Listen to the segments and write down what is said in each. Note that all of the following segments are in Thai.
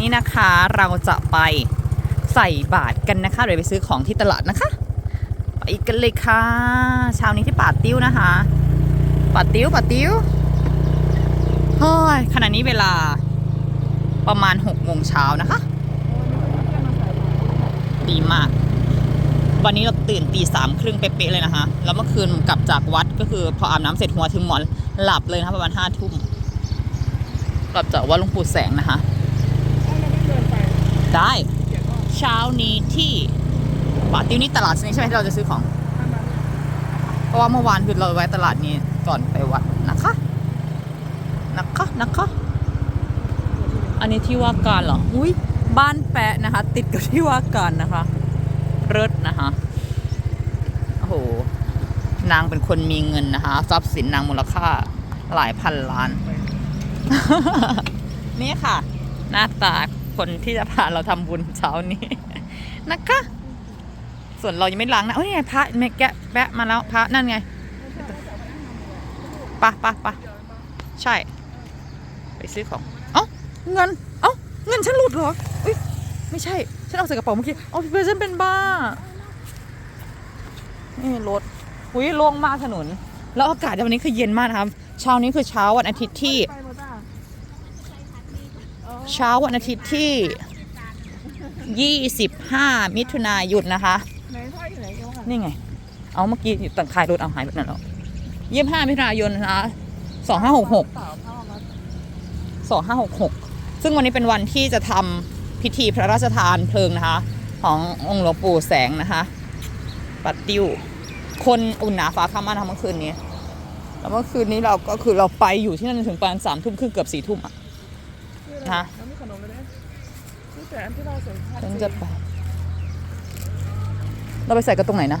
นี่นะคะเราจะไปใส่บาตรกันนะคะเดี๋ยวไปซื้อของที่ตลาดนะคะ ไปกันเลยค่ะเช้านี้ที่ป่าติ้วนะคะป่าติ้วป่าติ้วเฮ้ยขณะนี้เวลาประมาณ6โมงเช้านะคะ ดีมาก วันนี้เราตื่นตีสามครึ่งเป๊ะเลยนะคะ แล้วเมื่อคืนกลับจากวัดก็คือพออาบน้ำเสร็จหัวถึงหมอนหลับเลยนะคะประมาณห้าทุ่มกลับจากวัดหลวงปู่แสงนะคะ ได้ เช้านี้ที่ป่าติ้วนี่ตลาดนี้ใช่ไหมที่เราจะซื้อของ เพราะว่าเมื่อวานคือเราแวะตลาดนี้ก่อนไปวัดนะคะ นะคะนะคะ อันนี้ที่ว่าการเหรอ อุ้ยบ้านแปะนะคะ ติดกับที่ว่าการนะคะเริศนะคะโอ้โหนางเป็นคนมีเงินนะคะ ทรัพย์สินนางมูลค่าหลายพันล้าน นี่ค่ะ หน้าตา คนที่จะพาเราทำบุญเช้านี้นะคะ ส่วนเรายังไม่ล้างนะโอ้ยไงพระแม่แกะแปะมาแล้วพระนั่นไงไปะปะปะใช่ ไปซื้อของ เอ้าเงิน เอ้าเงินฉันหลุดเหรอเอ้ยไม่ใช่ ฉันเอาใส่กระเป๋าเมื่อกี้เอาเพื่อนฉันเป็นบ้า นี่รถอุ้ยโล่งมากถนน แล้วอากาศวันนี้คือเย็นมากนะครับ เช้านี้คือเช้าวันอาทิตย์ที่ เช้าวันอาทิตย์ที่ 25 มิถุนายนนะคะไหนพ่ออยู่ไหนเดี๋ยวค่ะนี่ไง เอาเมื่อกี้ต่างคายรถเอาหายไปไหนแล้วยี่ห้ามิถุนายนนะคะสองห้าหกหกสองห้าหกหกซึ่งวันนี้เป็นวันที่จะทำพิธีพระราชทานเพลิงนะคะ ขององค์หลวงปู่แสงนะคะ ปัดติวคนอุ่นหนาฟ้าข้ามมากนะคะเมื่อคืนนี้แล้วเมื่อคืนนี้เราก็คือเราไปอยู่ที่นั่นถึงประมาณสามทุ่มครึ่งเกือบสี่ทุ่มอะชื่ออะ แต่อันที่เราใส่ผ้าฉันจะไป เราไปใส่กันตรงไหนนะ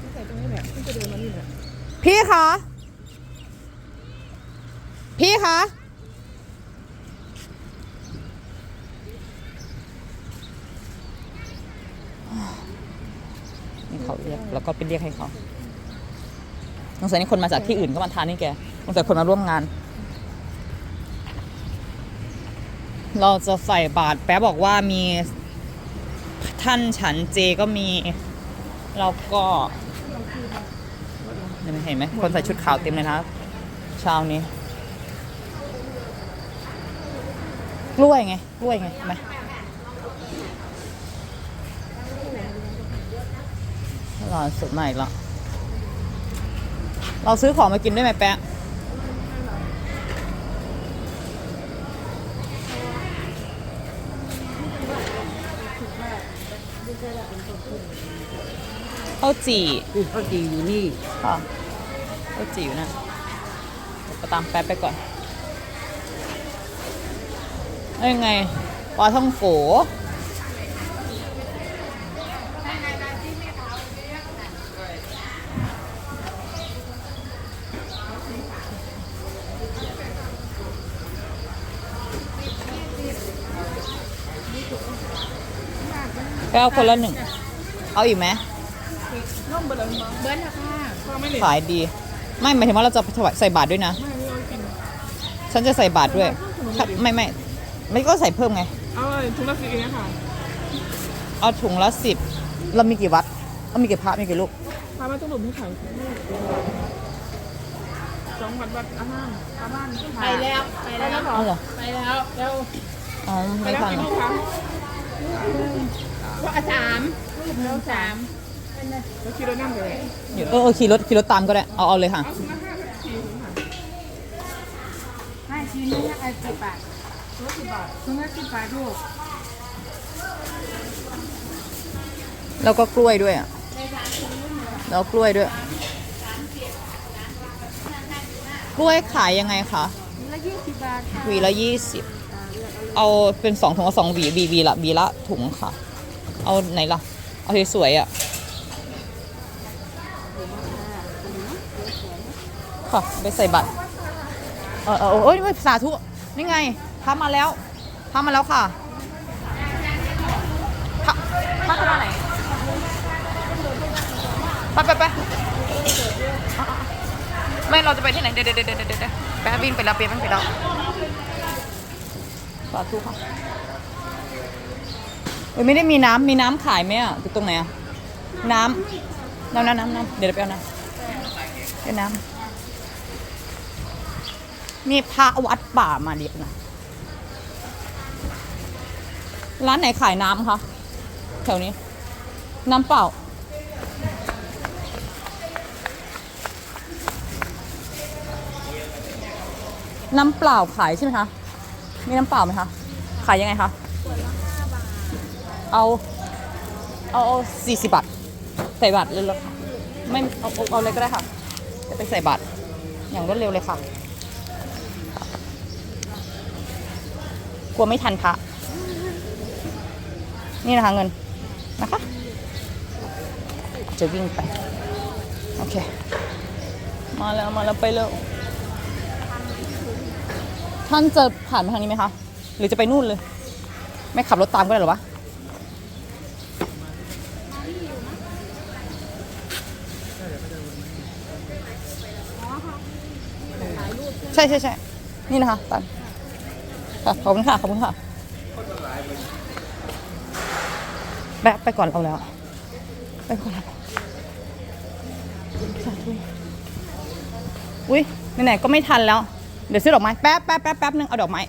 ที่ใส่ตรงนี้แหละที่จะเดินมานี่แหละพี่คะ พี่คะ นี่เขาเรียก แล้วก็ไปเรียกให้เขาสงสัยนี่คนมาจากที่อื่นก็มาทานนี่แกสงสัยคนมาร่วมงาน เราจะใส่บาตรแป๊บบอกว่ามีท่านฉันเจก็มี แล้วก็เห็นไหมคนใส่ชุดขาวเต็มเลยนะเช้านี้ กล้วยไง กล้วยไงไหมร้านสุดใหม่ละเราซื้อของมากินได้ไหมแป๊ะ ข้าวจี่คือเขาดีอยู่นี่ค่ะข้าวจี่อยู่นะเดี๋ยวไปตามแป๊บไปก่อนแล้วยังไงปลาท่องโกไปเอาคนละหนึ่ง เอาอีกไหม น้องเบลล์มาเบิ้ลละค่ะพ่อไม่เหลือขายดี ไม่หมายถึงว่าเราจะถวายใส่บาตรด้วยนะ ไม่ไม่เอากินฉันจะใส่บาตรด้วยถ้าไม่ไม่ไม่ก็ใส่เพิ่มไง เอาเลยถุงละสิบเองค่ะ เอาถุงละสิบเรามีกี่วัดเรามีกี่พระมีกี่ลูกพามาต้องหลุมให้ขายสองวัดวัดอาหารอาบ้านไปแล้วไปแล้วเหรออ๋อเหรอไปแล้วแล้วอ๋อไปไม่แล้วทันกี่เหรลูอกคะว่าสามแล้วสาม แล้วคิดว่านั่งเลยอยู่เออเออขี่รถขี่รถตามก็ได้ เอาเอาเลยค่ะ เอาถุงละห้าสิบสี่ถุงค่ะห้าชิ้นนี่ไอ้สิบบาทถุงละสิบบาทถุงละสิบบาทลูกแล้วก็กล้วยด้วยอะแล้วกล้วยด้วย กล้วยขายยังไงคะถุงละยี่สิบบาทค่ะหวีละยี่สิบเอาเป็นสองถุงเอาสองหวีบีบีละบีละถุงค่ะ เอาไหนล่ะ เอาสวยๆอะ ค่ะไปใส่บัตรเออเออเออเอ้ยสาธุนี่ไงทำมาแล้วทำมาแล้วค่ะทำมาขนาดไหนไปไปไปไม่เราจะไปที่ไหนเดี๋ยวเดี๋ยวเดี๋ยวเดี๋ยวเดดแป๊บวิ่งไปแล้วเปียวิ่งไปแล้วโอาธุค่ะเอ้ยไม่ได้มีน้ำมีน้ำขายไหมอะอยู่ตรงไหนอะน้ำน้ำน้ำน้ำเดี๋ยวไปเอาน้ำเดี๋ยวน้ำ มีพระวัดป่ามาเรียบนะร้านไหนขายน้ำคะแถวนี้ น้ำเปล่า น้ำเปล่าขายใช่ไหมคะ มีน้ำเปล่าไหมคะ ขายยังไงคะเอา เอาเอาสี่สิบบาท ใส่บาทเลยหรอไม่เอาเอาเอาเลยก็ได้ค่ะ จะไปใส่บาทอย่างรวดเร็วเลยค่ะ กลัวไม่ทันพระนี่นะคะเงินนะคะ จะวิ่งไป โอเค มาแล้วมาแล้วไปแล้วท่านจะผ่านไปทางนี้ไหมคะ หรือจะไปนู่นเลย ไม่ขับรถตามก็ได้หรอวะใช่ใช่ใช่นี่นะคะตัน ค่ะขอบคุณค่ะขอบคุณค่ะแบะไปก่อนเราแล้ว ไปก่อนเราสาธุอุ้ยไหนๆก็ไม่ทันแล้ว เดี๋ยวซื้อดอกไม้แป๊บแป๊บแป๊บแป๊บนึงเอาดอกไม้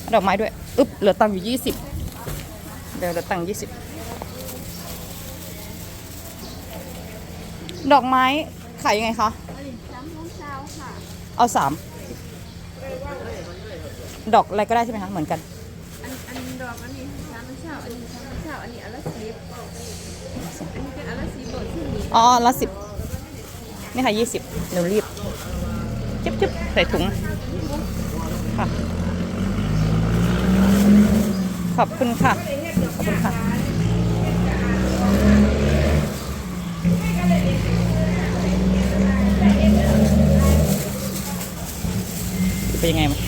เอาดอกไม้ด้วยอึ๊บเหลือตังค์อยู่ยี่สิบเดี๋ยวเหลือตังค์ยี่สิบดอกไม้ขายยังไงคะน้ำน้ำเช้าค่ะเอาสาม ดอกอะไรก็ได้ใช่ไหมคะเหมือนกัน อันอันดอกอันนี้น้ำน้ำเช้าอันนี้น้ำน้ำเช้าอันนี้อันละสิบอันนี้เป็นอันละสิบบทที่นี้อ๋อละสิบนี่ค่ะยี่สิบเดี๋ยวรีบจุ๊บจุ๊บใส่ถุงค่ะ ขอบคุณค่ะ ขอบคุณค่ะเป็นยังไงมั้ย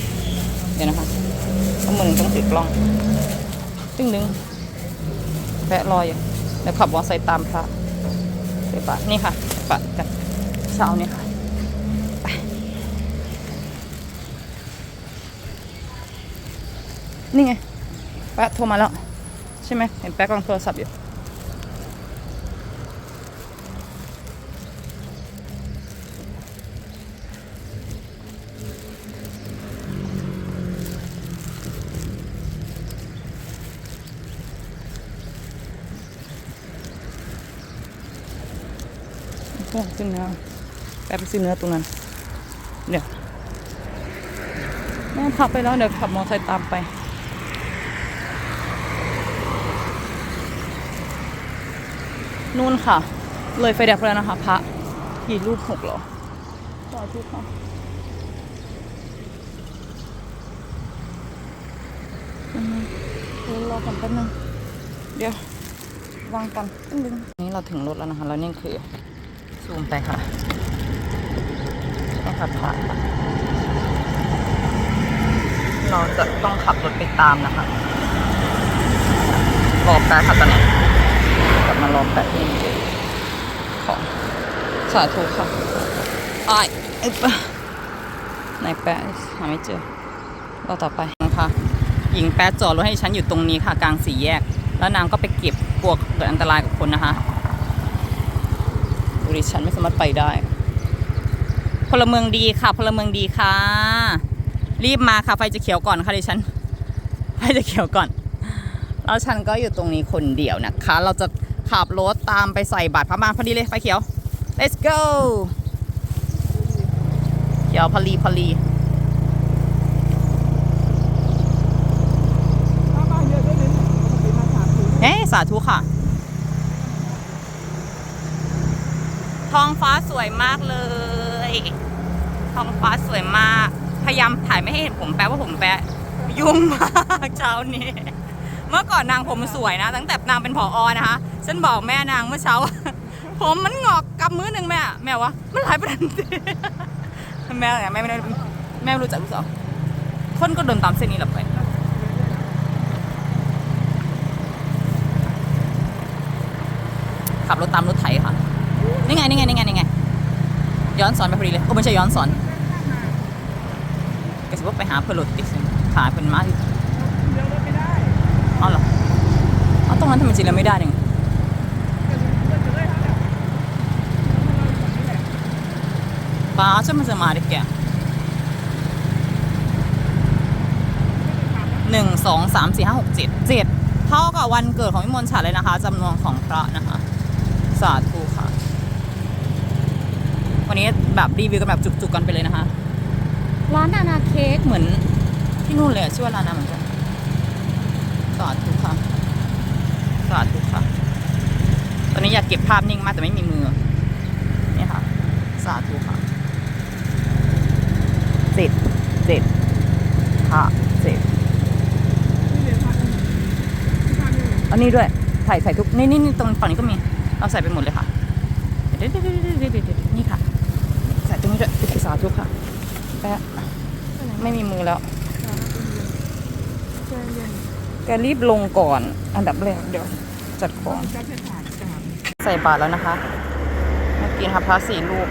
เดี๋ยวนะคะเอา ลองนึ่งต้องถือกล้องตึ้งดึงแปะรอยอยู่เดี๋ยวขับมอเตอร์ไซค์ตามพระไปปะนี่ค่ะปะกันเช้านี่ค่ะนี่ไงแปะโทรมาแล้ว ใช่ไหมเห็นแปะกำลังโทรศัพท์อยู่ แปะซื้อเนื้อแปะไปซื้อเนื้อตรงนั้นเดี๋ยวแม่พับไปแล้วเดี๋ยวขับมอเตอร์ไซค์ตามไปนู่นค่ะ เลยไฟแดงไปแล้วนะคะพระกี่รูปหกเหรอสาธุค่ะอืมเดี๋ยวรอก่อนแป๊บนึงเดี๋ยววางกันตึ้งดึงนี่เราถึงรถแล้วนะคะ แล้วนี่คือ ซูมไปค่ะต้องขับผ่านเราจะต้องขับรถไปตามนะคะรอแป๊บค่ะตอนนี้กลับมารอแป๊บนึงของสาธุค่ะอ้ายไอ้ปะไหนแป๊ะหาไม่เจอรอต่อไปค่ะหญิงแป๊ะจอดรถให้ฉันอยู่ตรงนี้ค่ะ กลางสี่แยก แล้วนางก็ไปเก็บพวกเกิดอันตรายกับคนนะคะ ดิฉันไม่สามารถไปได้ พลเมืองดีค่ะ พลเมืองดีค่ะ รีบมาค่ะไฟจะเขียวก่อนค่ะดิฉันไฟจะเขียวก่อนแล้วฉันก็อยู่ตรงนี้คนเดียวนะคะ เราจะขับรถตามไปใส่บาตรพระมาพอดีเลยไฟเขียว let's go เขียวพลีพลีเยอะด้ยสาธุค่ะ ท้องฟ้าสวยมากเลย ท้องฟ้าสวยมาก พยายามถ่ายไม่ให้เห็นผมแปะว่าผมแปะยุ่งมากเช้านี้ เมื่อก่อนนางผมสวยนะ ตั้งแต่นางเป็นผออนะคะฉันบอกแม่นางเมื่อเช้า ผมมันงอกกำมือหนึ่งแม่ แม่วะมันหลายประเด็นแม่แม่ไม่ได้แม่ไม่รู้จักลูกสาวคนก็เดินตามเส้นนี้หละไปขับรถตามรถ นี่ไงนี่ไงนี่ไงนี่ไงย้อนสอนไปพอดีเลยโอ้ไม่ใช่ย้อนสอนกระว่าไปหาเพื่อนรถติดสิขายเพื่อนมาอยู่เลี้ยวรถไม่ได้เอาเหรอเอาตรงนั้นทำไมจริงแล้วไม่ได้เนี่ยก็จะจะได้ทั้งแบบเราอยู่ฝั่งนี้แหละป้าจะมาจะมาดิแกหนึ่งสองสามสี่ห้าหกเจ็ดเจ็ดเท่ากับวันเกิดของวิมลฉัดเลยนะคะจำนวนของพระนะคะ สาธุค่ะ วันนี้แบบรีวิวกันแบบจุกๆกันไปเลยนะคะ ร้านนานาเค้กเหมือนที่นู่นเลยชื่อว่าร้านนาเหมือนกันสาธุค่ะสาธุค่ะ ตอนนี้อยากเก็บภาพนิ่งมากแต่ไม่มีมือนี่ค่ะ สาธุค่ะเจ็ดเจ็ดค่ะเจ็ดอันนี้ด้วย ใส่ใส่ทุก นี่นี่ตรงฝั่งนี้ก็มี เราใส่ไปหมดเลยค่ะเดี๋ยวเดี๋ยวเดี๋ยวเดี๋ยวเดี๋ยวเดี๋ยวนี่ค่ะใส่ตรงนี้ด้วย สาธุค่ะแป๊ะไม่มีมือแล้ว แกรีบลงก่อน อันดับแรกเดี๋ยวจัดของ ใส่บาตรแล้วนะคะเมื่อกี้นะคะพระสี่รูป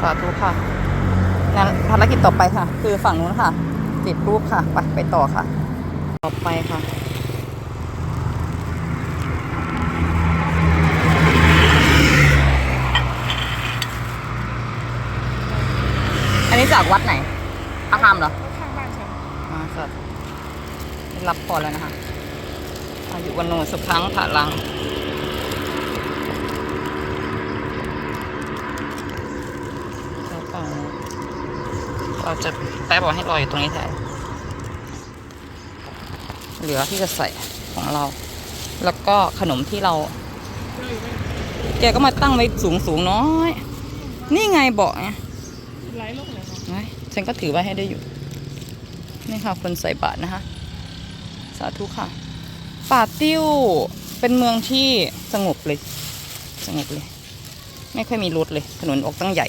สาธุค่ะงั้นภารกิจต่อไปค่ะ คือฝั่งนู้นค่ะติดรูปค่ะ ไปไปต่อค่ะ ต่อไปค่ะ นนี้จากวัดไหนอาคามเหรอข้างบ้านฉันมาสัตว์รับพรแล้วนะคะอายุวันโนสุขังผาลังแล้วก็เราจะแป๊บบอกให้รออยู่ตรงนี้แทนเหลือที่จะใส่ของเรา แล้วก็ขนมที่เราเจออยู่ไหมแกก็มาตั้งไว้สูงสูงๆน้อย นี่ไงเบาะไงไหลลงเลยเนะฉันก็ถือไว้ให้ได้อยู่ นี่ค่ะ คนใส่บาตรนะคะ สาธุค่ะป่าติ้วเป็นเมืองที่สงบเลย สงบเลย ไม่ค่อยมีรถเลย ถนนออกตั้งใหญ่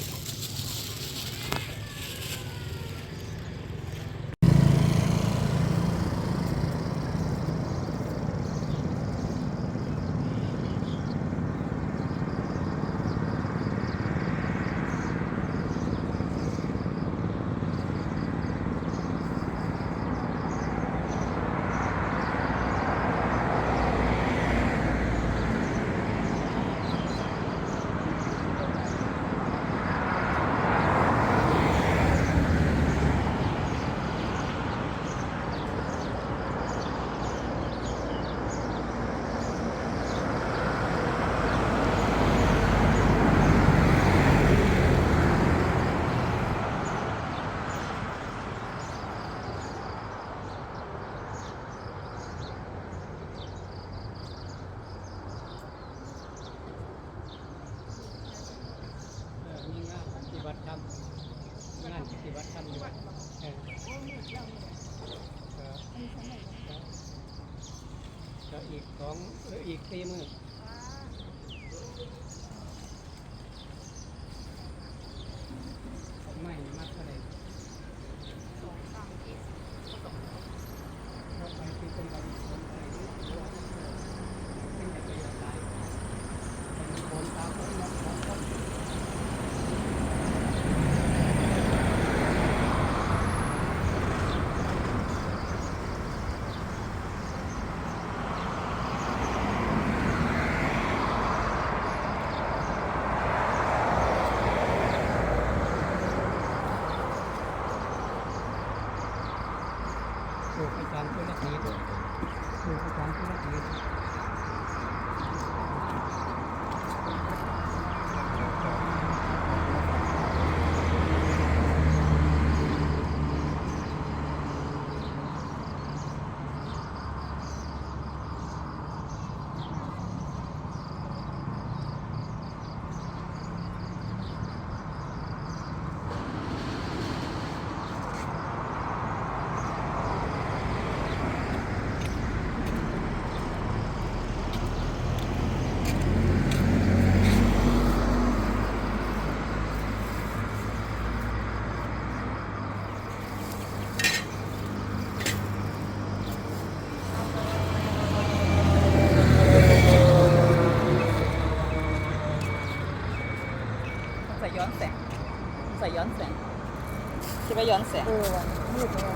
ย้อนแสงใส่ย้อนแสงคิดว่าย้อนแสงเออว่ะมรูปแล้ว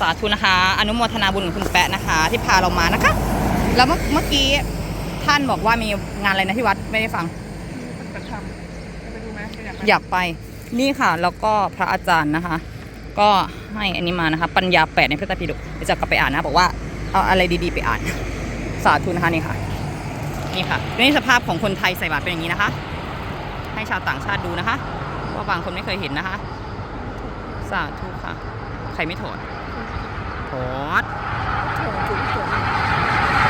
สาธุนะคะ อนุโมทนาบุญของคุณแปะนะคะ ที่พาเรามานะคะ แล้วเมื่อเมื่อกี้ท่านบอกว่ามีงานอะไรนะที่วัดไม่ได้ฟังมีปฏิบัติธรรมจะไปดูไหมไปอยากไปอยากไปนี่ค่ะ แล้วก็พระอาจารย์นะคะ ก็ให้อันนี้มานะคะ ปัญญาแปดในพระไตรปิฎกเดี๋ยวจะกลับไปอ่านนะบอกว่าเอาอะไรดีๆไปอ่าน สาธุนะคะนี่ค่ะ นี่ค่ะนี่สภาพของคนไทยใส่บาตรเป็นอย่างนี้นะคะ ให้ชาวต่างชาติดูนะคะ ว่าบางคนไม่เคยเห็นนะคะ สาธุค่ะ ใครไม่ถอด ถอดโถถูกถูก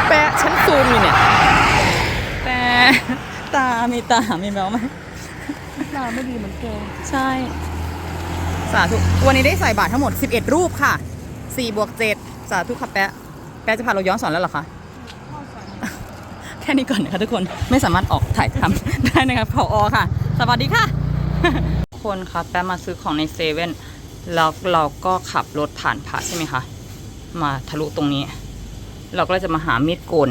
แปะฉันซูมอยู่เนี่ยแปะตา มีตา มีแมวไหมตาไม่ดีเหมือนแก ใช่ สาธุ วันนี้ได้ใส่บาตรทั้งหมด 11 รูปค่ะ 4 บวก 7 สาธุค่ะแปะ แปะจะพาเราย้อนสอนแล้วเหรอคะเข้าใส่แค่นี้ก่อนนะคะทุกคนไม่สามารถออกถ่ายทำได้นะคะพออค่ะ สวัสดีค่ะทุก คนคะแป๊ะมาซื้อของในเซเว่นแล้วเราก็ขับรถผ่านผาใช่ไหมคะ มาทะลุตรงนี้ เราก็จะมาหามีดโกน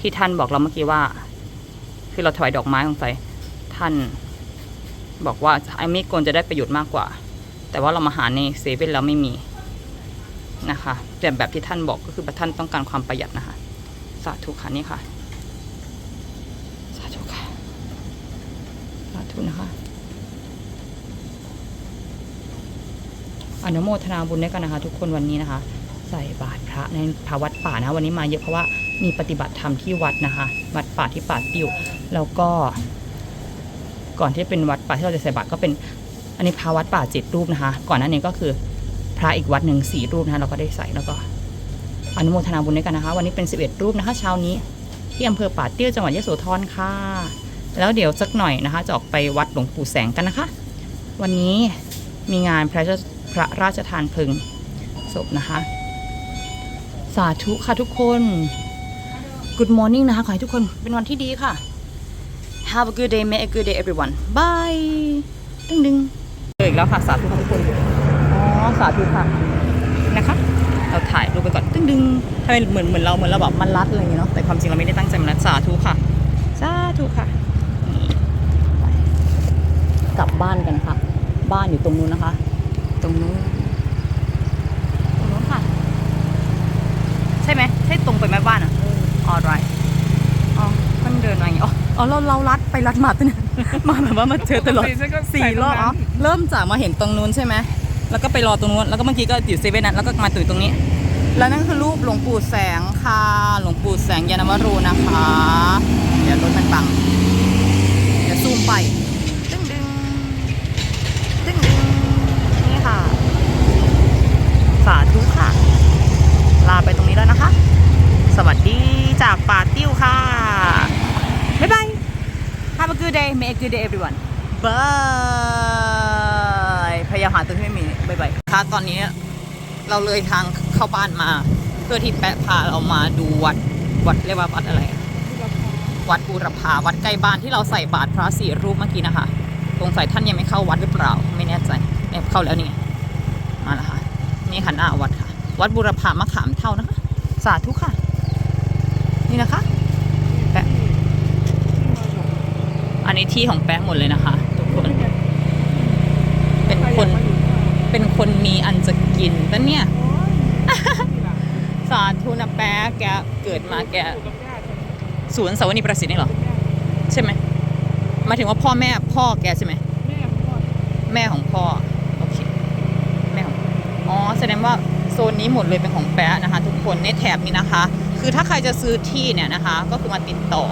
ที่ท่านบอกเราเมื่อกี้ว่า คือเราถวายดอกไม้ของใส่ท่านบอกว่าไอ้มีดโกนจะได้ประโยชน์มากกว่า แต่ว่าเรามาหาในเซเว่นแล้วไม่มีนะคะแต่แบบที่ท่านบอกก็คือท่านต้องการความประหยัดนะคะ สาธุค่ะนี่ค่ะ สาธุค่ะ สาธุนะคะ อนุโมทนาบุญด้วยกันนะคะ ทุกคนวันนี้นะคะ ใส่บาตรพระในพระวัดป่านะ วันนี้มาเยอะเพราะว่ามีปฏิบัติธรรมที่วัดนะคะ วัดป่าที่ป่าติวแล้วก็ ก่อนที่จะเป็นวัดป่าที่เราจะใส่บาตรก็เป็น อันนี้พระวัดป่าเจ็ดรูปนะคะ ก่อนหน้านี้ก็คือพระอีกวัดหนึ่งสี่รูปนะคะเราก็ได้ใส่แล้วก็อนุโมทนาบุญด้วยกันนะคะ วันนี้เป็น 11 รูปนะคะเช้านี้ที่อำเภอป่าเตี้ยวจังหวัดยะโสธรค่ะ แล้วเดี๋ยวสักหน่อยนะคะ จะออกไปวัดหลวงปู่แสงกันนะคะ วันนี้มีงานพระรา พระราชทานเพลิงศพนะคะ สาธุค่ะทุกคน Good morning นะคะ ขอให้ทุกคนเป็นวันที่ดีค่ะ Have a good day make a good day everyone bye ดึงดึงเอีกแล้วค่ะ สาธุค่ะทุกคน อ๋อ สาธุค่ะ นะคะ เราถ่ายรูปไปก่อนตึ้งดึงทำไมเหมือนเหมือนเราเหมือนเราแบบมันรัดอะไรอย่างเงี้ยเนาะ แต่ความจริงเราไม่ได้ตั้งใจมันรัดสาธุค่ะ สาธุค่ะ กลับบ้านกันค่ะ บ้านอยู่ตรงนู้นนะคะ ตรงนู้นตรงนู้นค่ะ ใช่ไหมใช่ตรงไปไหมบ้านอะออไรอ๋อมันเดินมาอย่างงี้อ๋ออ๋อเราเรารัดไปรัดมาตัวเนี่ยมาแบบว่ามาเจอตลอดฉันก็สี่รอบอ๋อเริ่มจากมาเห็นตรงนู้นใช่ไหมแล้วก็ไปรอตรงนู้นแล้วก็เมื่อกี้ก็อยู่เซเว่นนั้นแล้วก็มาตื่นตรงนี้ แล้วนั่นคือรูปหลวงปู่แสงค่ะหลวงปู่แสงยานวโรนะคะ เดี๋ยวรถมันบัง เดี๋ยวซูมไป ดึงดึงดึงดึงนี่ ค่ะ สาธุค่ะ ลาไปตรงนี้แล้วนะคะ สวัสดีจากป่าติ้วค่ะ บ๊ายบาย Have a good day Make a good day everyone Bye พยายามหาตัวที่ไม่มีบายบายค่ะตอนนี้เราเลยทางเข้าบ้านมา เพื่อที่แปะพาเรามาดูวัดวัดเรียกว่าวัดอะไรอะวัดบูรพาวัดใกล้บ้านที่เราใส่บาตรพระสี่รูปเมื่อกี้นะคะสงสัยท่านยังไม่เข้าวัดหรือเปล่า ไม่แน่ใจ เนี่ยเข้าแล้วนี่ไงมาแล้วค่ะ นี่ค่ะหน้าวัดค่ะ วัดบูรพามะขามเท่านะคะ สาธุค่ะ นี่นะคะ แปะ อันนี้ที่ของแป๊ะหมดเลยนะคะ ทุกคน เป็นคน เป็นคนมีอันจะกินแต่เนี่ย สาธุนะแป๊ะแกเกิดมาแกสวนสวนีประสิทธิ์นี่เหรอ ใช่ไหมหมายถึงว่าพ่อแม่พ่อแกใช่ไหมแม่พ่อแม่ของพ่อโอเคแม่ข อ๋อแสดงว่าโซนนี้หมดเลยเป็นของแปะนะคะ ทุกคนในแถบนี้นะคะ คือถ้าใครจะซื้อที่เนี่ยนะคะ ก็คือมาติดต่อ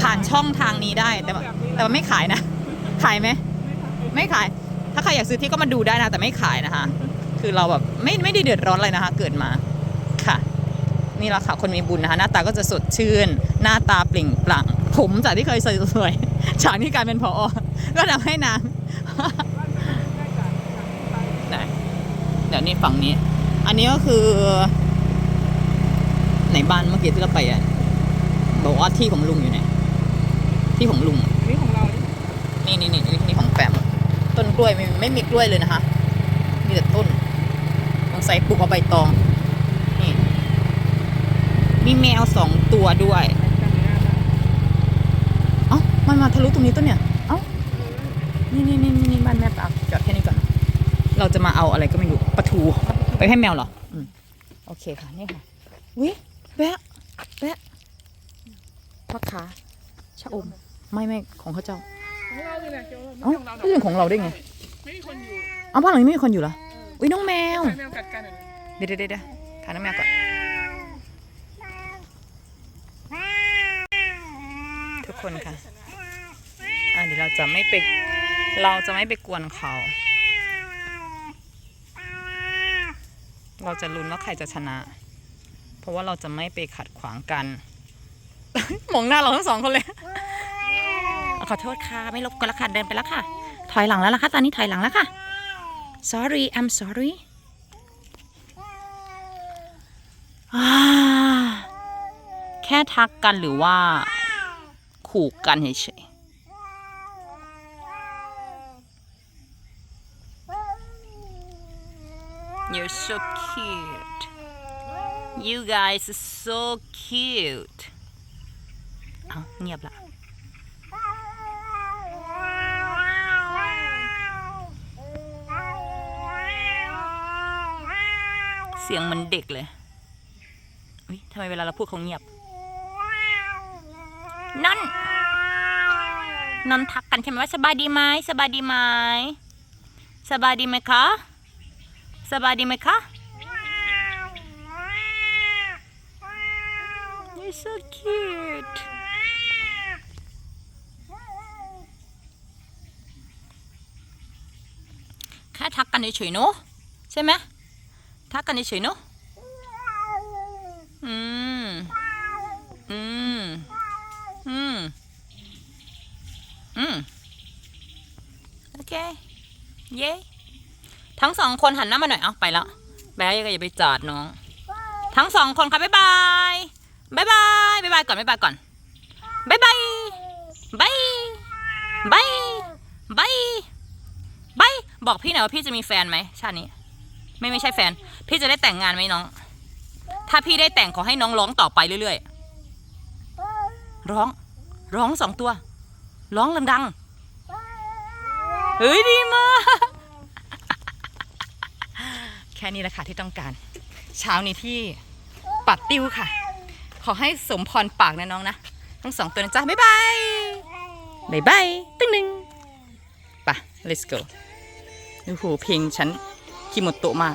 ผ่านช่องทางนี้ได้แต่ว่าแต่ว่าไม่ขายนะ ขายไหมไม่ขาย ถ้าใครอยากซื้อที่ก็มาดูได้นะแต่ไม่ขายนะคะ คือเราแบบไม่ไม่ได้เดือดร้อนอะไรนะคะ เกิดมาค่ะนี่แหละค่ะคนมีบุญนะคะหน้าตาก็จะสดชื่น หน้าตาเปล่งปลั่งผมจากที่เคยสวยๆฉากที่กลายเป็นพอก็ทำให้นาง เดี๋ยวนี่ฝั่งนี้ อันนี้ก็คือ ไหนบ้านเมื่อกี้ที่เราไปอะบอกว่าที่ของลุงอยู่ไหนที่ของลุงนี่ของเรานี่นี่นี่นี่นี่ของแปมต้นกล้วยไม่ไม่มีกล้วยเลยนะคะมีแต่ต้นต้องใส่ปลูกเอาใบตองนี่มีแมวสองตัวด้วยเอ้ามันมาทะลุตรงนี้ต้นเนี่ยเอ้านี่นี่นี่นี่บ้านแม่ปากจอดแค่นี้ก่อน เราจะมาเอาอะไรก็ไม่รู้ปลาทูไปให้แมวเหรออืมโอเคค่ะนี่ค่ะวิแบะแบะพ่อค้าชะอม ไม่ไม่ของเขาเจ้าของเราเลยแหละเจ้าเอ้าของเราเรื่องของเราได้ไงไม่มีคนอยู่เอาบ้านหลังนี้ไม่มีคนอยู่เหรออุ้ยน้องแมวแมวกัดกันอะเดี๋ยวเดี๋ยวเดี๋ยวถ่ายน้องแมวก่อนทุกคนค่ะอะเดี๋ยวเราจะไม่ไปเราจะไม่ไปกวนเขา เราจะลุ้นว่าใครจะชนะ เพราะว่าเราจะไม่ไปขัดขวางกัน มองหน้าเราทั้งสองคนเลย ขอโทษค่ะ ไม่รบกวนล้วค่ะ เดินไปแล้วค่ะ ถอยหลังแล้วล่ะค่ะ ตอนนี้ถอยหลังแล้วค่ะ sorry I'm sorry แค่ทักกันหรือว่า ขู่กันเฉยๆ You're so cute You guys are so cute เอาเงียบละเสียงมันเด็กเลยอุ๊ยทำไมเวลาเราพูดเขาเงียบ นั่นนอนทักกันใช่ไหมว่าสบายดีไหมสบายดีไหมสบายดีไหมคะ สบายดีไหมคะ You're so cute แค่ทักกันเฉยๆเนอะใช่ไหมทักกันเฉยๆเนอะอืม อืม อืม อืม โอเค เย้ ทั้งสองคนหันหน้ามาหน่อย เอาไปแล้วแบ๊ก็อย่าไปจอดน้อง ทั้งสองคนค่ะบ๊ายบายบ๊ายบายบ๊ายบายก่อนบ๊ายบายก่อนบ๊ายบายบายบายบายบายบอกพี่หน่อยว่าพี่จะมีแฟนไหมชาตินี้ ไม่ไม่ใช่แฟน พี่จะได้แต่งงานไหมน้อง ถ้าพี่ได้แต่งขอให้น้องร้องต่อไปเรื่อยๆ ร้อง ร้องสองตัว ร้องดังๆ เฮ้ยดีมาก แค่นี้แหละค่ะที่ต้องการ เช้านี้ที่ปัดติ้วค่ะ ขอให้สมพรปากนะน้องนะ ทั้งสองตัวนะจ๊ะ บ๊ายบาย บ๊ายบายตึ้งหนึ่งไปะ let's go โอ้โหเพลงฉันคิโมโตะมาก